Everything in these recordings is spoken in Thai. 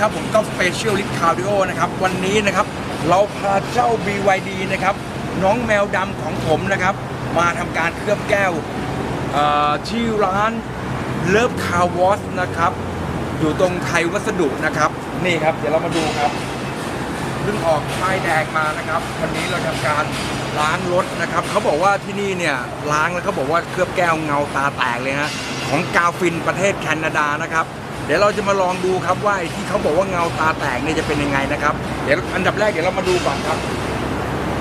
ครับผมก็สเปเชียลลิทคาร์ดิโอนะครับ วันนี้นะครับเราพาเจ้า BYD นะครับ น้องแมวดำของผมนะครับ มาทำการเคลือบแก้วที่ร้านเลิฟคาร์วอสนะครับ อยู่ตรงไทยวัสดุนะครับ นี่ครับ เดี๋ยวเรามาดูครับเพิ่งออกป้ายแดงมานะครับ วันนี้เราทำการล้างรถนะครับเขาบอกว่าที่นี่เนี่ยล้างแล้วเขาบอกว่าเคลือบแก้วเงาตาแตกเลยฮะของกาฟินประเทศแคนาดานะครับ เดี๋ยวเราจะมาลองดูครับว่าไอ้ที่เขาบอกว่าเงาตาแตกเนี่ยจะเป็นยังไงนะครับ เดี๋ยวอันดับแรกเดี๋ยวเรามาดูก่อนครับ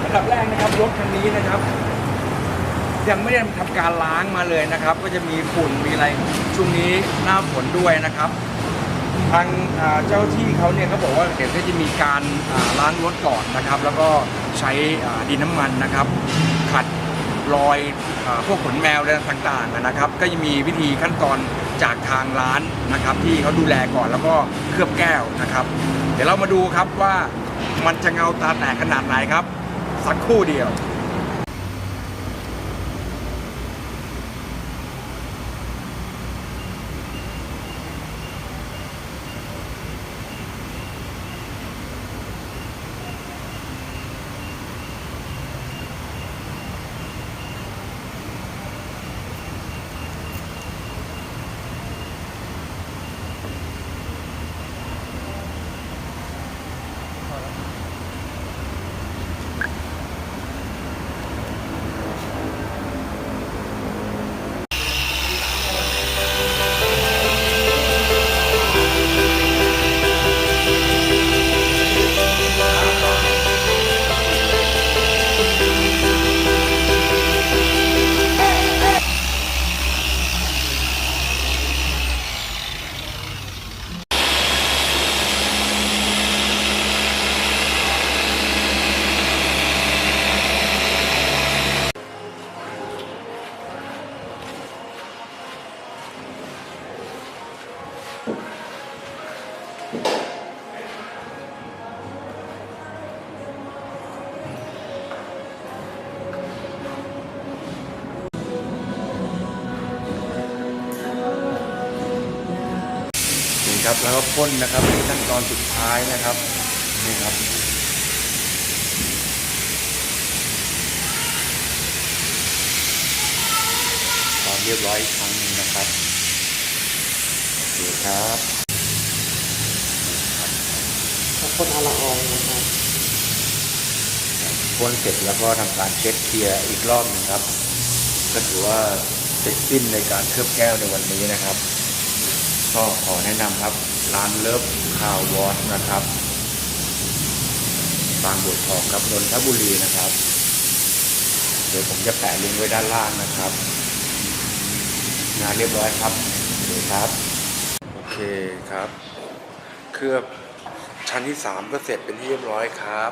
อันดับแรกนะครับรถคันนี้นะครับ ยังไม่ได้ทำการล้างมาเลยนะครับ ก็จะมีฝุ่นมีอะไรช่วงนี้หน้าฝนด้วยนะครับ ทางเจ้าที่เขาเนี่ยเขาบอกว่าเดี๋ยวก็จะมีการล้างรถก่อนนะครับ แล้วก็ใช้ดินน้ำมันนะครับ ขัดรอยอพวกขนแมวอะไรต่างๆนะครับ ก็จะมีวิธีขั้นตอน จากทางร้านนะครับที่เขาดูแลก่อนแล้วก็เคลือบแก้วนะครับ เดี๋ยวเรามาดูครับว่ามันจะเงาตาแตกขนาดไหนครับ สักครู่เดียว ครับ แล้วก็พ่นนะครับนี่ขั้นตอนสุดท้ายนะครับนี่ครับความเรียบร้อยอีกครั้งหนึ่งนะครับโอเคครับคนเอาละอองนะครับพ่นเสร็จแล้วก็ทำการเช็ดเคลียร์อีกรอบหนึ่งครับ ก็ถือว่าเสร็จสิ้นในการเคลือบแก้วในวันนี้นะครับ ก็ขอแนะนำครับ ร้านเลิฟคาววอชนะครับ บางบัวทองครับนนทบุรีนะครับ เดี๋ยวผมจะแปะลิงก์ไว้ด้านล่างนะครับ งานเรียบร้อยครับโอเคครับ โอเคครับ เคลือบชั้นที่ 3 ก็เสร็จเป็นที่เรียบร้อยครับ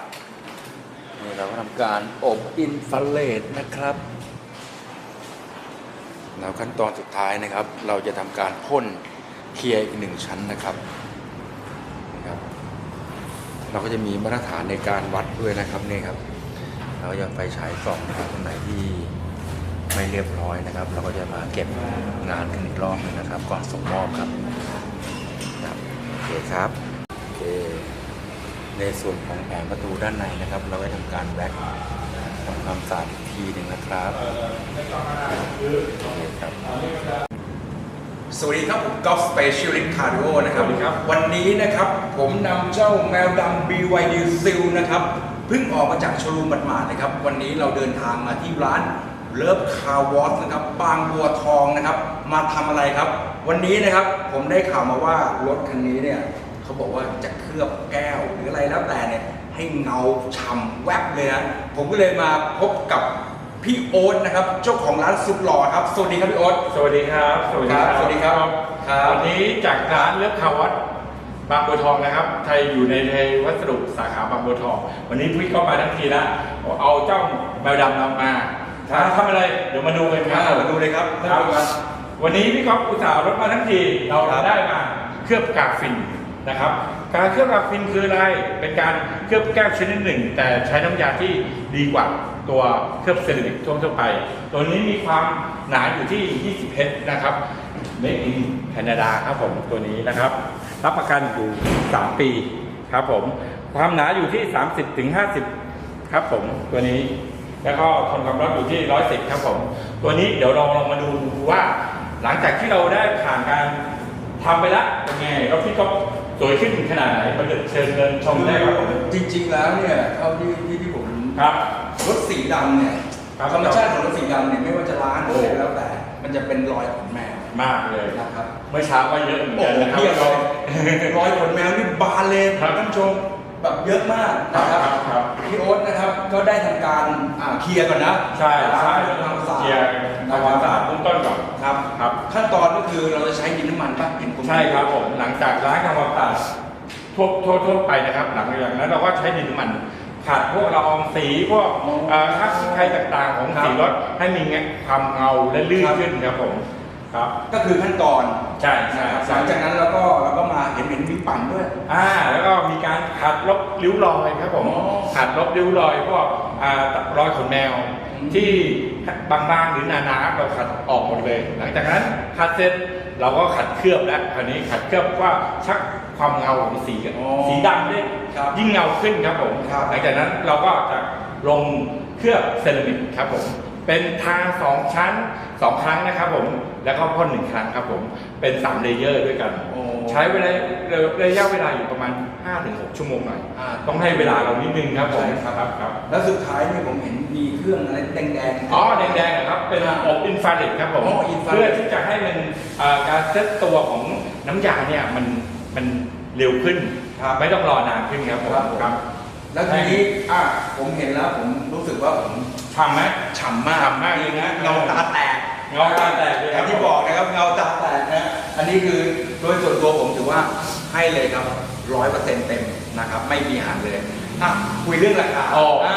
นี่เราก็ทำการอบอินฟราเรดนะครับแล้วขั้นตอนสุดท้ายนะครับ เราจะทำการพ่น เคลียร์อีกหนึ่งชั้นนะครับนะครับ เราก็จะมีมาตรฐานในการวัดด้วยนะครับนี่ครับ เราก็จะไฟฉายส่องนะครับตรงไหนที่ไม่เรียบร้อยนะครับ เราก็จะมาเก็บงานกันอีกรอบหนึงนะครับ ก่อนส่งมอบครับครับโอเคครับโอเคในส่วนของแผงประตูด้านในนะครับ เราก็ทำการแบ็กทำความสะอาดอีกทีหนึ่งนะครับโอเคครับ สวัสดีครับ ผมกอล์ฟสเปเชียลิสต์คาร์ดิโอนะครับ สวัสดีครับ วันนี้นะครับ ผมนำเจ้าแมวดำ BYD Seal นะครับเพิ่งออกมาจากโชว์รูมหมาดๆนะครับ วันนี้เราเดินทางมาที่ร้านเลิฟคาร์วอสนะครับ บางบัวทองนะครับ มาทำอะไรครับ วันนี้นะครับผมได้ข่าวมาว่ารถคันนี้เนี่ยเขาบอกว่าจะเคลือบแก้วหรืออะไรแล้วแต่เนี่ยให้เงาฉ่ำแวบเลยนะผมก็เลยมาพบกับ พี่โอ๊ตนะครับเจ้าของร้านสุดหล่อครับสวัสดีครับพี่โอ๊ต สวัสดีครับ สวัสดีครับ สวัสดีครับครับวันนี้จากร้านเลือกคาวัตบางบัวทองนะครับ ไทยอยู่ในไทยวัสดุสาขาบางบัวทอง วันนี้พี่ก็มาทั้งทีละเอาเจ้าแมวดำเรามาครับทำอะไร เดี๋ยวมาดูกันคอ่ารับมาดูเลยครับครับ วันนี้พี่ก๊อฟอุตส่าห์เอารถมาทั้งที เราครับได้มาเคลือบกราฟินนะครับ การเคลือบกราฟินคืออะไร เป็นการเคลือบแก้วชนิดหนึ่ง แต่ใช้น้ำยาที่ดีกว่า ตัวเคลือบเซรามิกทั่วๆไป ตัวนี้มีความหนาอยู่ที่ 20เฮดนะครับ Made in Canada ครับผมตัวนี้นะครับ รับประกันอยู่ 3 ปีครับผม ความหนาอยู่ที่ 30ถึง50ครับผมตัวนี้แล้วก็ทนความร้อนอยู่ที่ 110 ครับผม ตัวนี้เดี๋ยวลองลองมาดูว่า หลังจากที่เราได้ผ่านการทำไปแล้วเป็นไงรถพี่ก็สวยขึ้นขนาดไหนมาเดินเชิญเดินชมได้ครับผมจริง ๆ แล้วเนี่ยเท่าที่ที่ที่ผมครับ รถสีดำเนี่ยครับ ธรรมชาติของรถสีดำเนี่ยไม่ว่าจะล้างหรืออะไรก็แล้วแต่ มันจะเป็นรอยขนแมวมากเลย นะครับเมื่อเช้าก็เยอะเหมือนโอ้กันโหนะครับ เพียบเลยรอยขนแมวนี่บานเลยครับท่านผู้ชมแบบเยอะมากนะครับครับครับ พี่โอ๊ตนะครับก็ได้ทำการอ่าเคลียร์ก่อนนะใช่ใช่ล้างทำความสะอาดเคลียร์ทำความสะอาดเบื้องต้นก่อน ครับครับ ขั้นตอนก็คือเราจะใช้ดินน้ำมันป่ะเห็นผมใช่ครับผมหลังจากล้างทำความสะอาดทั่วทั่วทั่วไปนะครับ หลังจากนั้นเราก็ใช้ดินน้ำมัน ขัดพวกละอองสีพวกเอ่อทักไทยต่างๆ ของสีรถให้มีความเงาและลื่นขึ้นครับผมครับก็คือขั้นตอนใช่ใช่หใช่ลังจากนั้นเราก็เราก็มาเห็นเห็นวิปั่นด้วยอ่าแล้วก็มีการขัดลบริ้วรอยครับผมอ๋อขัดลบริ้วรอยพวกอ่ารอยขนแมวอืมที่บางๆหรือหนาๆเราขัดออกหมดเลย หลังจากนั้นขัดเสร็จเราก็ขัดเคลือบแล้วคราวนี้ขัดเคลือบว่าชักความเงาของสีสีดำได้ ครับยิ่งเงาขึ้นครับผมครับ หลังจากนั้นเราก็จะลงเคลือบเซรามิกครับผม เป็นทาสองชั้นสองครั้งนะครับผม แล้วก็พ่นหนึ่งครั้งครับผม เป็นสามเลเยอร์ด้วยกัน โอ้ ใช้เวลาระยะเวลาอยู่ประมาณ 5-6 ชั่วโมงหน่อย อ่า ต้องให้เวลาเรานิดนึงครับผมใช่ครับครับครับ แล้วสุดท้ายเนี่ยผมเห็นมีเครื่องอะไรแดงๆ อ๋อแดงๆนะครับเป็นอบอินฟราเรดครับผมอ๋อ infrared เพื่อที่จะให้มันเอ่อการเซตตัวของน้ำยาเนี่ยมันมันเร็วขึ้น ครับไม่ต้องรอนานขึ้นครับผมครับผม ครับ แล้วทีนี้อะผมเห็นแล้วผมรู้สึกว่าผมทำไหม ฉ่ำมากฉ่ำมากเลยนะเงาตาแตกเงาตาแตกเลยอครัย่างที่บอกนะครับเงาตาแตกนะอันนี้คือโดยส่วนตัวผมถือว่าให้เลยครับร้อยเปอร์เซ็นต์เต็มนะครับ ไม่มีหันเลย อะคุยเรื่องราคาอ๋ออ่า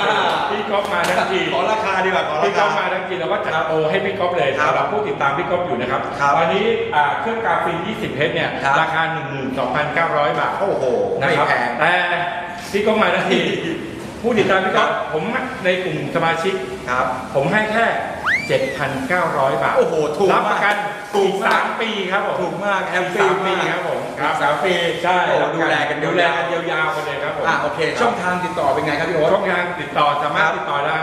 พี่ก๊อฟมาทั้งทีขอราคาดีกว่าขอราพี่ก๊คา อฟมาทั้งทีเราก็จัดโปรให้พี่ก๊อฟเลยครับสำหรับผู้ติดตามพี่ก๊อฟอยู่นะครับครับวันนี้อ่าเครื่องกราฟิน20เพชรเนี่ยครับ ราคา 12,900 บาท โอ้โหนะไม่ครับแพง แต่พี่ก๊อฟมาทั้งที ผู้ติดตามพี่ก๊อฟผมในกลุ่มสมาชิก ครับ ผมให้แค่ 7,900 บาทโอ้โหถูกมากรับประกันถูอีกกมาก3ปีครับผมถูกมากแฮปอีกปี้สามปีมาก ครับผมอีกสามปีใช่โอ้รับดูแลกันดูแลยาวกันยาวๆกันเลยครับผมอะโอเคช่องทางติดต่อเป็นไงครับพี่โอ๊ต ช่องทางติดต่อสามารถครับ ติดต่อได้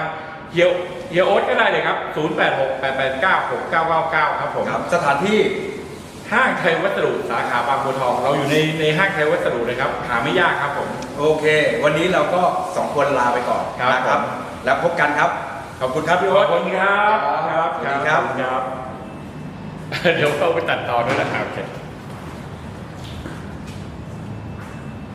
เฮียเฮียโอ๊ตก็ได้เลยครับ 0868896999 ครับผมครับสถานที่ ห้างไทยวัสดุสาขาบางบัวทอง เราอยู่ในในห้างไทยวัสดุเลยครับ หาไม่ยากครับผม โอเค วันนี้เราก็สองคนลาไปก่อนครับนะครับ ผม แล้วพบกันครับ ขอบคุณครับพี่ขโอ๊อบต คุณครับ ครับสวัสดีครับ ครับ เดี๋ยวเราไปตัดต่อด้วยนะครับโอเค